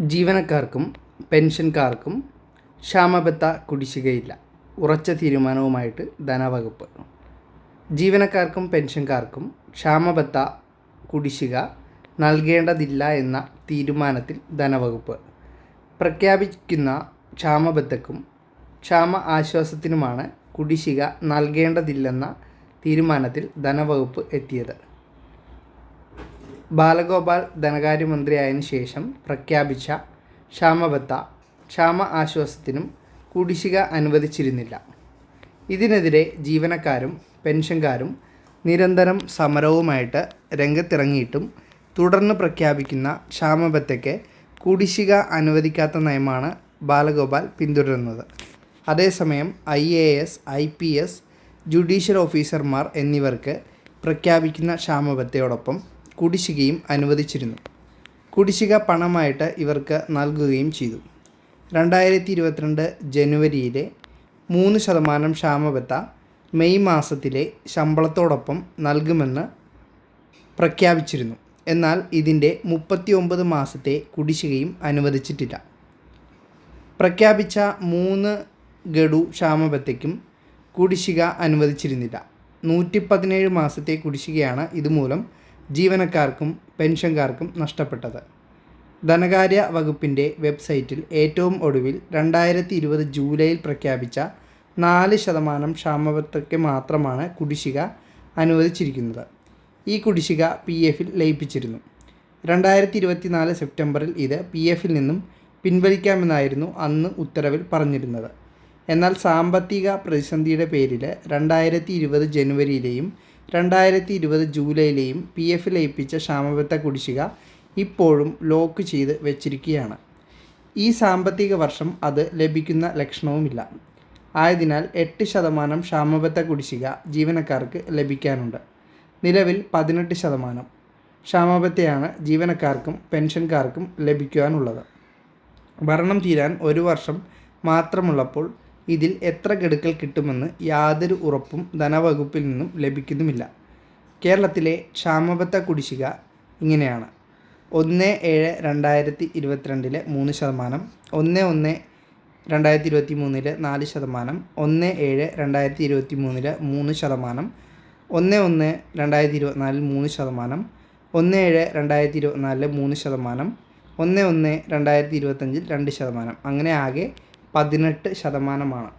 ജീവനക്കാർക്കും പെൻഷൻകാർക്കും ക്ഷാമബത്ത കുടിശ്ശികയില്ല. ഉറച്ച തീരുമാനവുമായിട്ട് ധനവകുപ്പ്. ജീവനക്കാർക്കും പെൻഷൻകാർക്കും ക്ഷാമബത്ത കുടിശ്ശിക നൽകേണ്ടതില്ല എന്ന തീരുമാനത്തിൽ ധനവകുപ്പ്. പ്രഖ്യാപിക്കുന്ന ക്ഷാമബത്തക്കും ക്ഷാമ ആശ്വാസത്തിനുമാണ് കുടിശ്ശിക നൽകേണ്ടതില്ലെന്ന തീരുമാനത്തിൽ ധനവകുപ്പ് എത്തിയത്. ബാലഗോപാൽ ധനകാര്യമന്ത്രിയായതിനു ശേഷം പ്രഖ്യാപിച്ച ക്ഷാമബത്ത ക്ഷാമ ആശ്വാസത്തിനും കുടിശ്ശിക അനുവദിച്ചിരുന്നില്ല. ഇതിനെതിരെ ജീവനക്കാരും പെൻഷൻകാരും നിരന്തരം സമരവുമായിട്ട് രംഗത്തിറങ്ങിയിട്ടും തുടർന്ന് പ്രഖ്യാപിക്കുന്ന ക്ഷാമബത്തയ്ക്ക് കുടിശ്ശിക അനുവദിക്കാത്ത നയമാണ് ബാലഗോപാൽ പിന്തുടരുന്നത്. അതേസമയം I A S I P S judicial ഓഫീസർമാർ എന്നിവർക്ക് പ്രഖ്യാപിക്കുന്ന ക്ഷാമബത്തയോടൊപ്പം കുടിശ്ശികയും അനുവദിച്ചിരുന്നു. കുടിശ്ശിക പണമായിട്ട് ഇവർക്ക് നൽകുകയും ചെയ്തു. രണ്ടായിരത്തി ഇരുപത്തിരണ്ട് ജനുവരിയിലെ മൂന്ന് ശതമാനം ക്ഷാമബത്ത മെയ് മാസത്തിലെ ശമ്പളത്തോടൊപ്പം നൽകുമെന്ന് പ്രഖ്യാപിച്ചിരുന്നു. എന്നാൽ ഇതിന്റെ മുപ്പത്തി ഒമ്പത് മാസത്തെ കുടിശ്ശികയും അനുവദിച്ചിട്ടില്ല. പ്രഖ്യാപിച്ച മൂന്ന് ഗഡു ക്ഷാമബത്തയ്ക്കും കുടിശ്ശിക അനുവദിച്ചിരുന്നില്ല. നൂറ്റി പതിനേഴ് മാസത്തെ കുടിശ്ശികയാണ് ഇതുമൂലം ജീവനക്കാർക്കും പെൻഷൻകാർക്കും നഷ്ടപ്പെട്ടത്. ധനകാര്യ വകുപ്പിന്റെ വെബ്സൈറ്റിൽ ഏറ്റവും ഒടുവിൽ രണ്ടായിരത്തി ഇരുപത് ജൂലൈയിൽ പ്രഖ്യാപിച്ച നാല് ശതമാനം ക്ഷാമബത്തയ്ക്ക് മാത്രമാണ് കുടിശ്ശിക അനുവദിച്ചിരിക്കുന്നത്. ഈ കുടിശ്ശിക പി എഫിൽ ലയിപ്പിച്ചിരുന്നു. രണ്ടായിരത്തി ഇരുപത്തിനാല് സെപ്റ്റംബറിൽ ഇത് പി എഫിൽ നിന്നും പിൻവലിക്കാമെന്നായിരുന്നു അന്ന് ഉത്തരവിൽ പറഞ്ഞിരുന്നത്. എന്നാൽ സാമ്പത്തിക പ്രതിസന്ധിയുടെ പേരിൽ രണ്ടായിരത്തി ഇരുപത് ജനുവരിയിലെയും രണ്ടായിരത്തി ഇരുപത് ജൂലൈയിലെയും പി എഫ് ലയിപ്പിച്ച ക്ഷാമബത്ത കുടിശ്ശിക ഇപ്പോഴും ലോക്ക് ചെയ്ത് വെച്ചിരിക്കുകയാണ്. ഈ സാമ്പത്തിക വർഷം അത് ലഭിക്കുന്ന ലക്ഷണവുമില്ല. ആയതിനാൽ എട്ട് ശതമാനം ക്ഷാമബത്ത കുടിശ്ശിക ജീവനക്കാർക്ക് ലഭിക്കാനുണ്ട്. നിലവിൽ പതിനെട്ട് ശതമാനം ക്ഷാമബത്തയാണ് ജീവനക്കാർക്കും പെൻഷൻകാർക്കും ലഭിക്കുവാനുള്ളത്. ഭരണം തീരാൻ ഒരു വർഷം മാത്രമുള്ളപ്പോൾ ഇതിൽ എത്ര ഗഡുക്കൾ കിട്ടുമെന്ന് യാതൊരു ഉറപ്പും ധനവകുപ്പിൽ നിന്നും ലഭിക്കുന്നുമില്ല. കേരളത്തിലെ ക്ഷാമബത്ത കുടിശ്ശിക ഇങ്ങനെയാണ്. ഒന്ന് ഏഴ് രണ്ടായിരത്തി ഇരുപത്തിരണ്ടിലെ മൂന്ന് ശതമാനം ഒന്ന് ഒന്ന് രണ്ടായിരത്തി ഇരുപത്തി മൂന്നിലെ നാല് ശതമാനം ഒന്ന് ഏഴ് രണ്ടായിരത്തി ഇരുപത്തി മൂന്നിലെ മൂന്ന് ശതമാനം ഒന്ന് ഒന്ന് രണ്ടായിരത്തി ഇരുപത്തിനാലിൽ മൂന്ന് ശതമാനം ഒന്ന് ഏഴ് രണ്ടായിരത്തി ഇരുപത്തിനാലിലെ മൂന്ന് ശതമാനം ഒന്ന് ഒന്ന് രണ്ടായിരത്തി ഇരുപത്തഞ്ചിൽ രണ്ട് ശതമാനം. അങ്ങനെ ആകെ പതിനെട്ട് ശതമാനമാണ്.